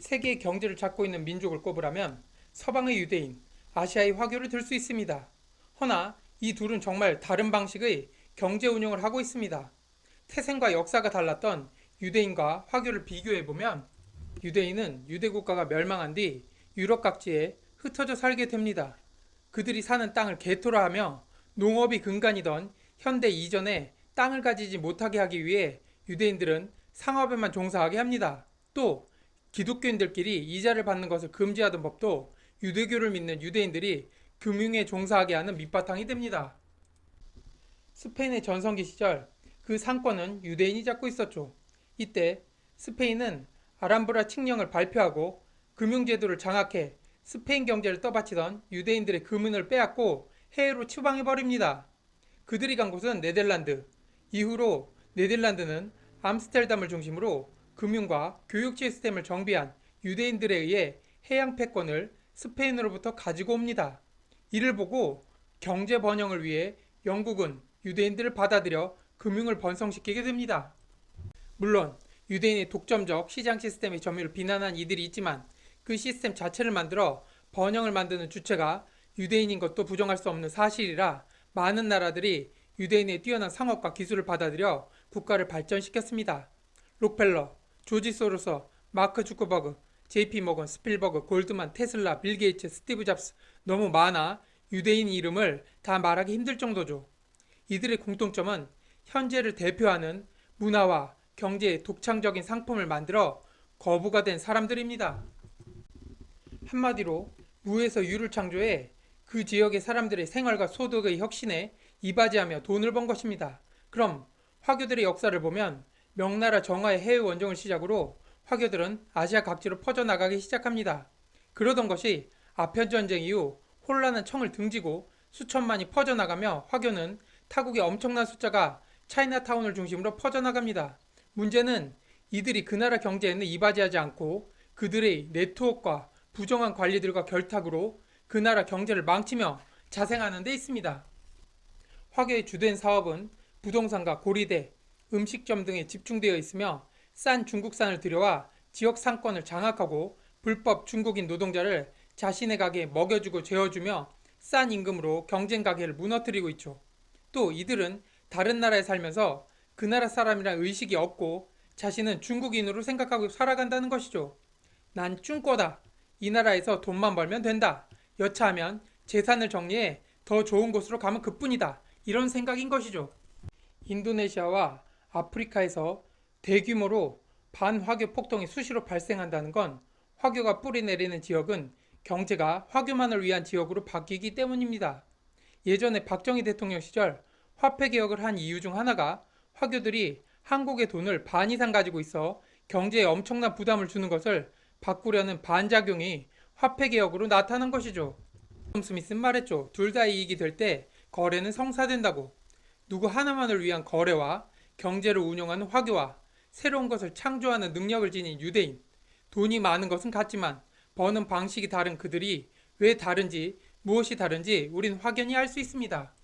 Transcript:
세계의 경제를 잡고 있는 민족을 꼽으라면 서방의 유대인, 아시아의 화교를 들 수 있습니다. 허나 이 둘은 정말 다른 방식의 경제 운영을 하고 있습니다. 태생과 역사가 달랐던 유대인과 화교를 비교해 보면 유대인은 유대 국가가 멸망한 뒤 유럽 각지에 흩어져 살게 됩니다. 그들이 사는 땅을 개토로 하며 농업이 근간이던 현대 이전에 땅을 가지지 못하게 하기 위해 유대인들은 상업에만 종사하게 합니다. 또 기독교인들끼리 이자를 받는 것을 금지하던 법도 유대교를 믿는 유대인들이 금융에 종사하게 하는 밑바탕이 됩니다. 스페인의 전성기 시절 그 상권은 유대인이 잡고 있었죠. 이때 스페인은 아람브라 칙령을 발표하고 금융제도를 장악해 스페인 경제를 떠받치던 유대인들의 금은을 빼앗고 해외로 추방해 버립니다. 그들이 간 곳은 네덜란드. 이후로 네덜란드는 암스테르담을 중심으로 금융과 교육 시스템을 정비한 유대인들에 의해 해양 패권을 스페인으로부터 가지고 옵니다. 이를 보고 경제 번영을 위해 영국은 유대인들을 받아들여 금융을 번성시키게 됩니다. 물론 유대인의 독점적 시장 시스템의 점유를 비난한 이들이 있지만 그 시스템 자체를 만들어 번영을 만드는 주체가 유대인인 것도 부정할 수 없는 사실이라 많은 나라들이 유대인의 뛰어난 상업과 기술을 받아들여 국가를 발전시켰습니다. 록펠러, 조지 소로서, 마크 주커버그, JP 모건, 스필버그, 골드만, 테슬라, 빌 게이츠, 스티브 잡스 너무 많아 유대인 이름을 다 말하기 힘들 정도죠. 이들의 공통점은 현재를 대표하는 문화와 경제의 독창적인 상품을 만들어 거부가 된 사람들입니다. 한마디로 무에서 유를 창조해 그 지역의 사람들의 생활과 소득의 혁신에 이바지하며 돈을 번 것입니다. 그럼 화교들의 역사를 보면 명나라 정화의 해외 원정을 시작으로 화교들은 아시아 각지로 퍼져나가기 시작합니다. 그러던 것이 아편 전쟁 이후 혼란한 청을 등지고 수천만이 퍼져나가며 화교는 타국의 엄청난 숫자가 차이나타운을 중심으로 퍼져나갑니다. 문제는 이들이 그 나라 경제에는 이바지하지 않고 그들의 네트워크와 부정한 관리들과 결탁으로 그 나라 경제를 망치며 자생하는 데 있습니다. 화교의 주된 사업은 부동산과 고리대, 음식점 등에 집중되어 있으며 싼 중국산을 들여와 지역 상권을 장악하고 불법 중국인 노동자를 자신의 가게에 먹여주고 재워주며 싼 임금으로 경쟁 가게를 무너뜨리고 있죠. 또 이들은 다른 나라에 살면서 그 나라 사람이란 의식이 없고 자신은 중국인으로 생각하고 살아간다는 것이죠. 난 쭝꼬다. 이 나라에서 돈만 벌면 된다. 여차하면 재산을 정리해 더 좋은 곳으로 가면 그뿐이다. 이런 생각인 것이죠. 인도네시아와 아프리카에서 대규모로 반화교 폭동이 수시로 발생한다는 건 화교가 뿌리 내리는 지역은 경제가 화교만을 위한 지역으로 바뀌기 때문입니다. 예전에 박정희 대통령 시절 화폐 개혁을 한 이유 중 하나가 화교들이 한국의 돈을 반 이상 가지고 있어 경제에 엄청난 부담을 주는 것을 바꾸려는 반작용이 화폐 개혁으로 나타난 것이죠. 톰 스미스는 말했죠. 둘 다 이익이 될 때 거래는 성사된다고. 누구 하나만을 위한 거래와 경제를 운영하는 화교와 새로운 것을 창조하는 능력을 지닌 유대인. 돈이 많은 것은 같지만 버는 방식이 다른 그들이 왜 다른지 무엇이 다른지 우린 확연히 알 수 있습니다.